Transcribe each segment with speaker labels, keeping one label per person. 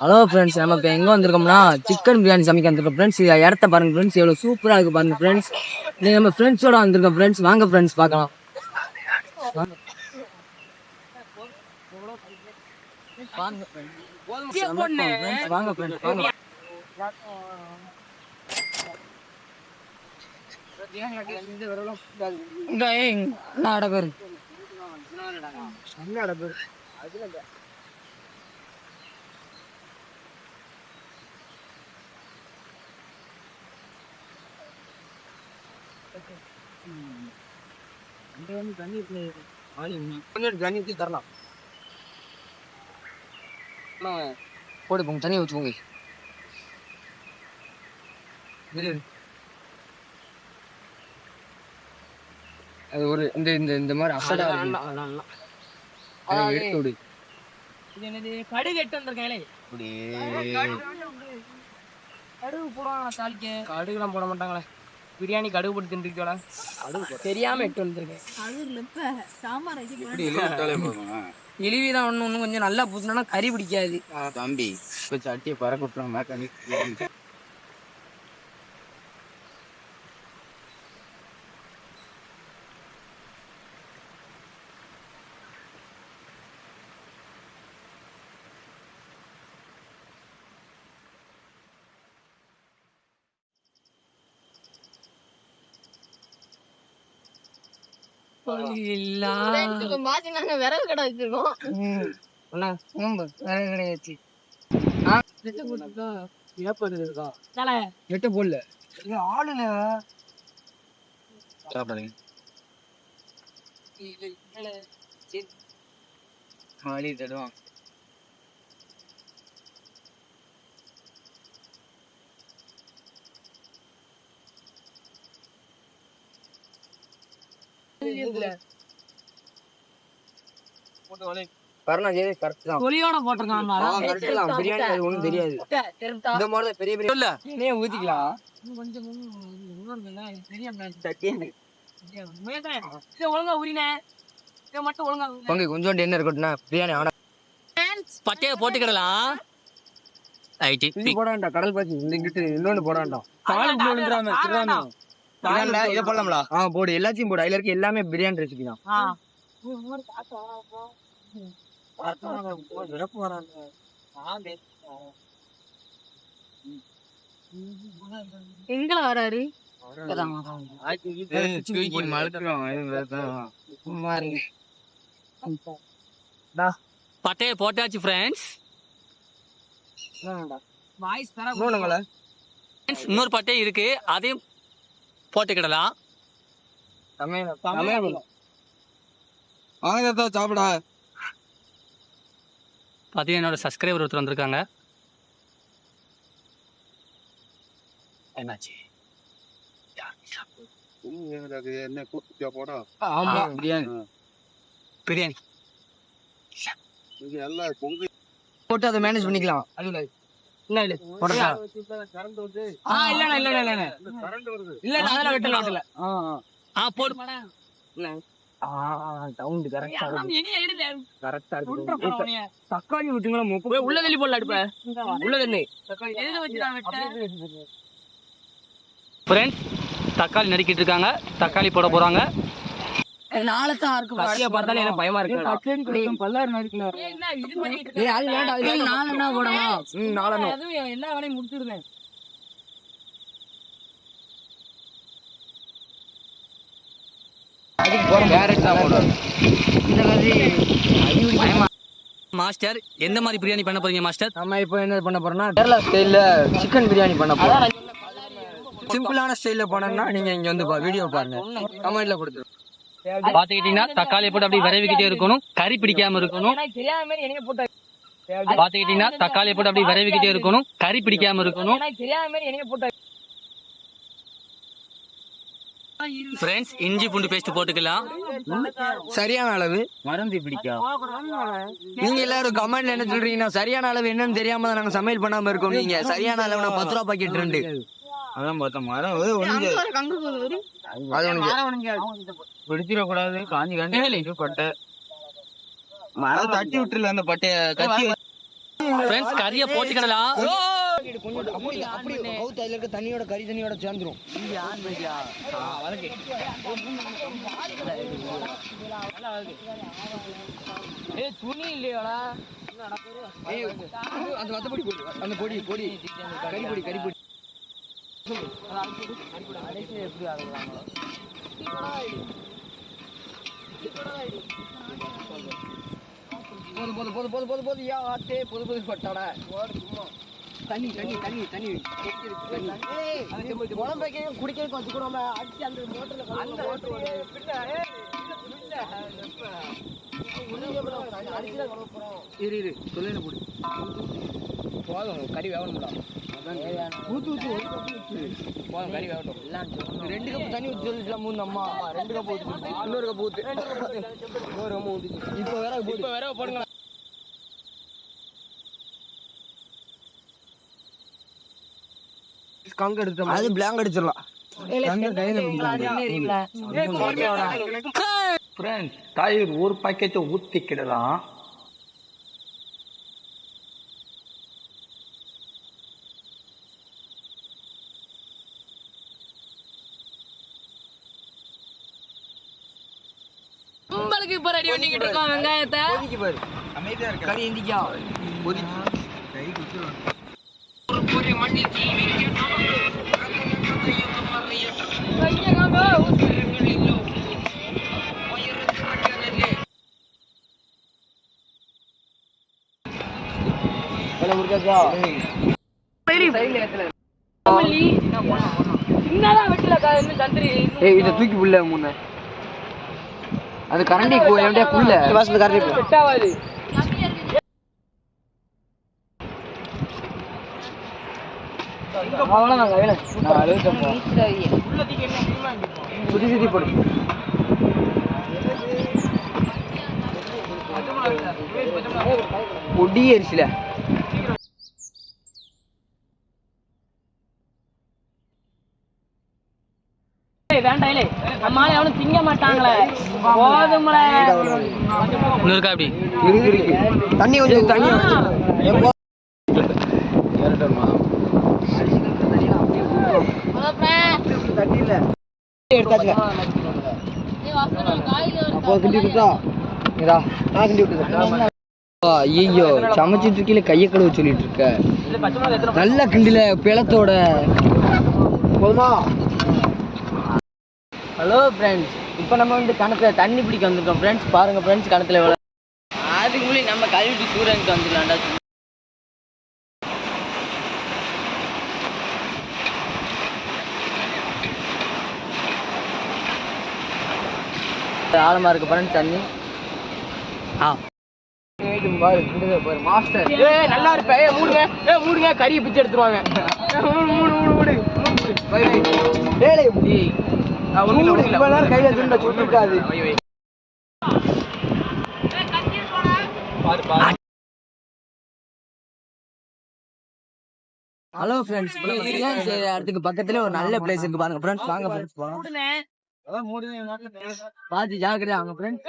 Speaker 1: Hello friends நம்ம இப்போ எங்கே வந்திருக்கோம்னா சிக்கன் பிரியாணி சமைக்க வந்திருக்கோம் ஃப்ரெண்ட்ஸ் இது இடத்த பாருங்க ஃப்ரெண்ட்ஸ் எவ்வளோ சூப்பராக இருக்கு பாருங்க ஃப்ரெண்ட்ஸ் நீங்கள் நம்ம ஃப்ரெண்ட்ஸோட வந்திருக்கோம் ஃப்ரெண்ட்ஸ் வாங்க ஃப்ரெண்ட்ஸ் பார்க்கலாம். வாங்க. ஃப்ரெண்ட்ஸ் வாங்க இந்த ஏய், என்ன அடை பேரு கொஞ்சம் தண்ணி ஊற்றி தரலாம் போடு போங்க தண்ணியை ஊற்றுவோங்க அது ஒரு இந்த இந்த இந்த மாதிரி அசடா எடுத்து விடு
Speaker 2: கடுகு எட்டு வந்திருக்கேன் கடுகு போடுவாங்க தாளிக்க கடுகுலாம் போட மாட்டாங்களே பிரியாணி கடுகு போட்டு தின்றுக்கோட தெரியாம எட்டு வந்திருக்கேன் இழிவிதான் ஒண்ணு ஒண்ணு கொஞ்சம் நல்லா பூசினா கறி பிடிக்காது.
Speaker 3: தம்பி இப்ப சட்டியை பறக்க விட்டுறோம்
Speaker 4: மாத்தி நாங்க விறகு கடை வச்சிருக்கோம்.
Speaker 1: கிடையாச்சு
Speaker 2: தலை.
Speaker 1: எட்ட போடல. ஆளுல
Speaker 3: சாப்பிடுறீங்க வழி தடுவான்.
Speaker 1: கருணா ஜெயதே கரெக்ட் தான்.
Speaker 2: தொலியோட போட்டிருக்கான்
Speaker 1: ஆ, correct தான். பிரியாணி அது ஒண்ணும் தெரியாது.
Speaker 2: தெரிஞ்சா
Speaker 1: இந்த மாதிரி தான் பெரிய பெரிய இல்ல எண்ணெயை ஊத்திக்கலாம்.
Speaker 2: கொஞ்சம் தெரியும் இதை ஒழுங்கா உரினே இதை மட்டும் ஒழுங்கா.
Speaker 1: பங்கு கொஞ்சோண்டு எண்ணெய் இருக்கட்டும்னா பிரியாணி ஆனா
Speaker 2: பட்டையை போட்டுக்கிடலாம்.
Speaker 1: இது போட வேண்டாம் கடல் பாசி இந்த இங்கிட்டு இன்னொன்னு போட வேண்டாம்.
Speaker 3: இதை போடலாம்ல
Speaker 1: ஆ போடு. எல்லாத்தையும் போடு. அதுல இருக்க எல்லாமே பிரியாணி ரெசிபி தான்.
Speaker 4: எங்கள வராரு?
Speaker 5: பட்டையை போட்டாச்சு ஃப்ரெண்ட்ஸ் இன்னொரு பட்டை இருக்கு. அதையும் போட்டுக்கிடலாம்.
Speaker 3: வாங்க சாப்பிடா.
Speaker 5: பார்த்தீங்கன்னா என்னோட சப்ஸ்கிரைபர் ஒருத்தர் வந்திருக்காங்க. என்னாச்சு?
Speaker 3: என்ன போடா.
Speaker 1: ஆமா பிரியாணி.
Speaker 5: பிரியாணி.
Speaker 1: போட்டு அதை மேனேஜ் பண்ணிக்கலாம்.
Speaker 2: இல்ல இல்ல
Speaker 1: போடுறா.
Speaker 2: ஆ இல்ல இல்ல இல்ல இல்ல
Speaker 3: கரண்ட் வருது.
Speaker 2: இல்ல இல்ல அதெல்லாம் வெட்டல வெட்டல.
Speaker 1: ஆ
Speaker 5: ஆ. போடு
Speaker 1: ஆ சவுண்ட் கரெக்டா இருக்கு. கரெக்டா
Speaker 2: உள்ற
Speaker 1: இருக்கு.
Speaker 2: போறவனே.
Speaker 1: தக்காளி விட்டுங்களா
Speaker 2: போய் உள்ள தள்ளி போடல அடுப்ப. உள்ள தண்ணி எதுல வச்சு நான் வெட்ட?
Speaker 5: ஃப்ரெண்ட்ஸ் தக்காளி நறுக்கிட்டு இருக்காங்க. தக்காளி போட போறாங்க.
Speaker 2: நாளத்தான் இருக்கு கத்திய பார்த்தாலே எனக்கு பயமா இருக்கு.
Speaker 1: பல்லாறு நறுக்கல ஏய் அது வேண்டாம் நாலு என்ன போடணும்? ம் நாலு
Speaker 2: அதுவும் எல்லா வேலையும் முடிச்சிருந்தேன்
Speaker 1: அதுக்கு போறோம் டேரக்டா போடுறோம் இந்த மாதிரி
Speaker 5: மாஸ்டர் எந்த மாதிரி பிரியாணி பண்ண போறீங்க மாஸ்டர்?
Speaker 1: நம்ம இப்போ என்ன பண்ண போறோம்னா கேரளா ஸ்டைல்ல சிக்கன் பிரியாணி பண்ண போறோம். சிம்பிளான ஸ்டைல்ல பண்ணோம்னா நீங்க இங்க வந்து வீடியோ பாருங்க. கமெண்ட்ல கொடுத்து
Speaker 5: பாத்துக்கிட்டீங்கன்னா தக்காளி போட்டு அப்படியே விரைவிக்கிட்டே இருக்கணும். கறி பிடிக்காம இருக்கணும். பாத்துக்கிட்டீங்கன்னா தக்காளி போட்டு அப்படியே விரைவிக்கிட்டே இருக்கணும். கறி பிடிக்காம இருக்கணும். ஃப்ரெண்ட்ஸ் இஞ்சி பூண்டு பேஸ்ட் போட்டுக்கலாம்.
Speaker 1: சரியான அளவு.
Speaker 3: மறந்து பிடிக்கும்
Speaker 1: நீங்க எல்லாரும் கமெண்ட்ல என்ன சொல்றீங்கன்னா சரியான அளவு என்னன்னு தெரியாம நாங்க சமையல் பண்ணாம இருக்கோம் நீங்க. சரியான அளவு நான் பத்து ரூபா பாக்கெட் ரெண்டு.
Speaker 3: அதான் பார்த்தா மரம்
Speaker 1: அது உனக்கு
Speaker 3: பிடிச்சிடக்கூடாது காஞ்சி காஞ்சி. பட்டை. மரம் தட்டி விட்டுல அந்த பட்டைய. கத்தி
Speaker 5: ஃப்ரெண்ட்ஸ் கறியை
Speaker 1: இருக்க தண்ணியோட கறி தண்ணியோட சேர்ந்துரும்.
Speaker 2: ஏய் துணி இல்லையாடா.
Speaker 1: அந்த வத்த பொடி. அந்த பொடி பொடி.
Speaker 2: எப்படி ஆகுறாங்களோ
Speaker 1: போது போது போது போது போது போது. யா ஆத்தே போது போது பட்டாடா தண்ணி தண்ணி தண்ணி தண்ணி. குழம்பு வைக்க குடிக்க வச்சுக்கிறோம் அடிச்சு அந்த மோட்டர்ல அந்த இரு இரு. சொல்லுங்க போடு. போதும் கறி வேகணும்டா. ரெண்டு கப் தண்ணி ஊற்றி சொல்லிட்டு மூணு அம்மா ரெண்டு கப் ஊற்றி இன்னொரு கப் ஊத்து இன்னொரு கப் ஊற்றி இப்போ வேற இப்போ வேற போடுங்க கங்க எடுத்து அது பிளாங்க் அடிச்சிடலாம்.
Speaker 3: ஃப்ரெண்ட்ஸ் தயிர் ஒரு பாக்கெட்டை ஊற்றிக்கிடலாம்
Speaker 2: இருக்கோம் வெங்காயத்தை.
Speaker 1: கறி இந்திக்கா.
Speaker 2: என்னதான் வெட்டில இன்னும் தந்திரி
Speaker 1: ஏய் இத தூக்கி புள்ள முன்ன. அது கரண்டி என்கிட்ட புள்ள வாசல் கரண்டி கையில நான் அழுத்தம் சுத்தி சுத்தி போடு. பொடி அரிசில
Speaker 2: இல்லை. நம்மளால எவனும் திங்க மாட்டாங்களே. போதும்ல.
Speaker 5: இருக்கா அப்படி
Speaker 1: இருக்கு இருக்கு தண்ணி கொஞ்சம் தண்ணி தண்ணி இல்ல எடுத்தாச்சுல அப்போ கிண்டி விட்டுட்டா இதா நான் கிண்டி விட்டுறேன் ஐயோ சமைச்சிட்டு இருக்கீல கையை கழுவ சொல்லிட்டு இருக்க. நல்ல கிண்டில பிளத்தோட. போதுமா? ஹலோ ஃப்ரெண்ட்ஸ் இப்போ நம்ம வந்து கணத்தில் தண்ணி பிடிக்க வந்திருக்கோம் ஃப்ரெண்ட்ஸ் பாருங்க ஃப்ரெண்ட்ஸ் கணத்தில் எவ்வளோ அதுக்கு முன்னாடி நம்ம கழுவிட்டு சூரியனுக்கு வந்துடலாம்டா. ஆழமாக இருக்கு ஃப்ரெண்ட்ஸ் தண்ணி. ஆ. பாரு மாஸ்டர்
Speaker 2: நல்லா இருப்பேன் மூடுங்க. ஏ மூடுங்க. கறியை பிச்சு எடுத்துருவாங்க. மூடு மூடு மூடு மூடு. இல்ல,
Speaker 1: இவ்வளவு நேரம் கையில சுட்டுருக்காது ஹலோ ஃப்ரெண்ட்ஸ் இடத்துக்கு பக்கத்துல ஒரு நல்ல பிளேஸ் இருக்கு பாருங்க ஃப்ரெண்ட்ஸ் வாங்க ஃப்ரெண்ட்ஸ் போலாம் பாத்து ஜாக்கிரதை வாங்க ஃப்ரெண்ட்ஸ்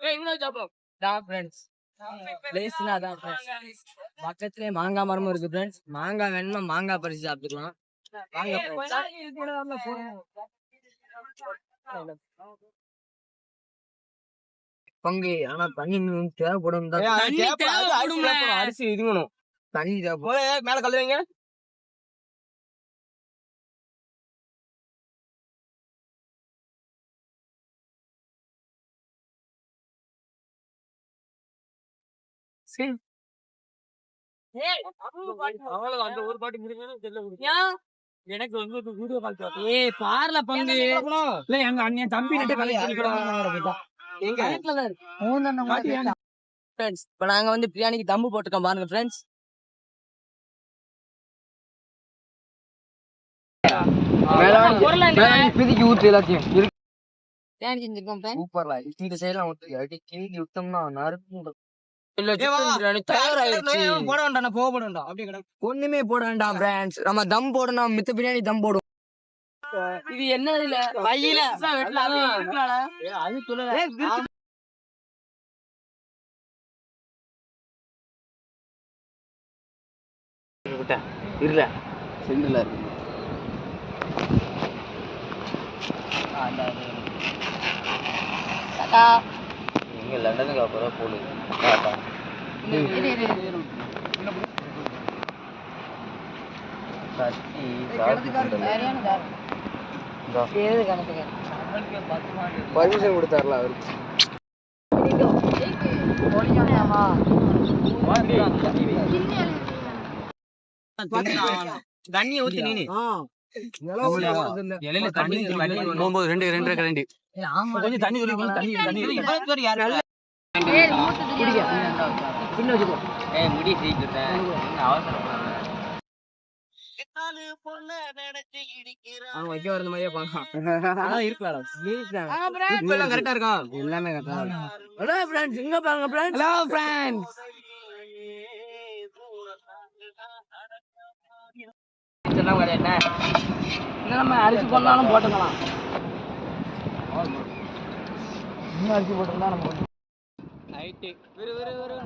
Speaker 2: ஏய், இன்னும் சாப்பிடு.
Speaker 1: தான் ஃப்ரெண்ட்ஸ் பிளேஸ்னா அதான் பக்கத்துலயே மாங்காய் மரமும் இருக்கு ஃப்ரெண்ட்ஸ் மாங்காய் வேணுமா மாங்காய் பறிச்சு சாப்பிட்டுக்கலாம். வாங்க friends. பங்கு ஆனா தண்ணி தேவைப்படும். அரிசி இதுங்கணும் தண்ணி தேவைப்படும்.
Speaker 2: போய் மேல கல்லு வைங்க
Speaker 5: அந்த ஒரு பாட்டு முடிஞ்சு
Speaker 2: ஏன்?
Speaker 5: எனக்கு வந்து வீடியோ கால்
Speaker 2: ஏய் பார்ல பங்கு.
Speaker 5: இல்ல எங்க அண்ணன் தம்பி ரெண்டு
Speaker 1: ஃப்ரெண்ட்ஸ் இப்போ நாங்க வந்து பிரியாணிக்கு தம்பு போட்டுக்கோம் பாருங்க ஃப்ரெண்ட்ஸ். பிதிக்கி ஊத்து எல்லாத்தையும்.
Speaker 4: பிரியாணி செஞ்சிருக்கோம்.
Speaker 1: சூப்பர்ல இந்த சைடுலாம் ஊத்து. அடி கிண்டி விட்டோம்னா நறுக்கும் இல்ல
Speaker 2: ஏய் வா.
Speaker 1: சிக்கன் பிரியாணி தயாராயிருச்சு
Speaker 2: போட வேண்டாம் நான் போக போட வேண்டாம். அப்படியே கிடக்கு.
Speaker 1: ஒண்ணுமே போட வேண்டாம் ஃப்ரெண்ட்ஸ் நம்ம தம் போடணும் மித்த பிரியாணி தம் போடும் இது என்ன இல்ல பையில அது சொல்லல.
Speaker 2: இல்ல சென்டர்ல இருக்கு. எங்க லண்டனுக்கு அப்புறம் போடு. டாடா. சட்டி சாப்பிட்டு பர்மிஷன் கொடுத்தாருல அவருக்கு.
Speaker 1: தண்ணிய ஊத்தி நீனு.
Speaker 3: ரெண்டு ரெண்டரை கரண்டி. கொஞ்சம் தண்ணி சொல்லி தண்ணி தண்ணி
Speaker 2: ஏய் முடி சீக்கிரம் அவசரம்
Speaker 1: அவன் வைக்க வரது மாதிரியே பாக்கலாம் இருக்கலாம் கரெக்டா இருக்கா
Speaker 2: எல்லாமே கரெக்டா
Speaker 1: ஹலோ ஃப்ரெண்ட்ஸ் இங்க பாருங்க ஃப்ரெண்ட்ஸ் ஹலோ ஃப்ரெண்ட்ஸ் இதெல்லாம் கிடையாது என்ன என்ன நம்ம அரிசி போடலாம் போட்டுக்கலாம் இன்னும் அரிசி போட்டுருந்தா நம்ம
Speaker 2: நைட்டு விறு விறு விறு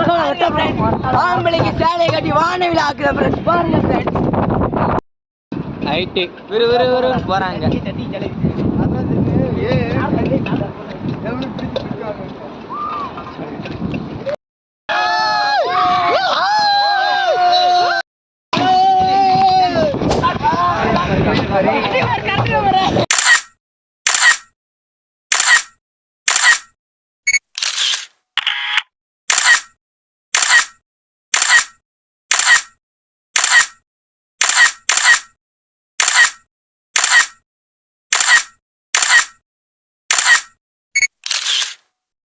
Speaker 2: போறாங்க
Speaker 1: ஆம்பளைக்கு சேலை கட்டி வானவில் ஆக்குற ஃப்ரெண்ட்ஸ் பாருங்க ஃப்ரெண்ட்ஸ்
Speaker 2: நைட்டு விறு விறு விறு. போறாங்க.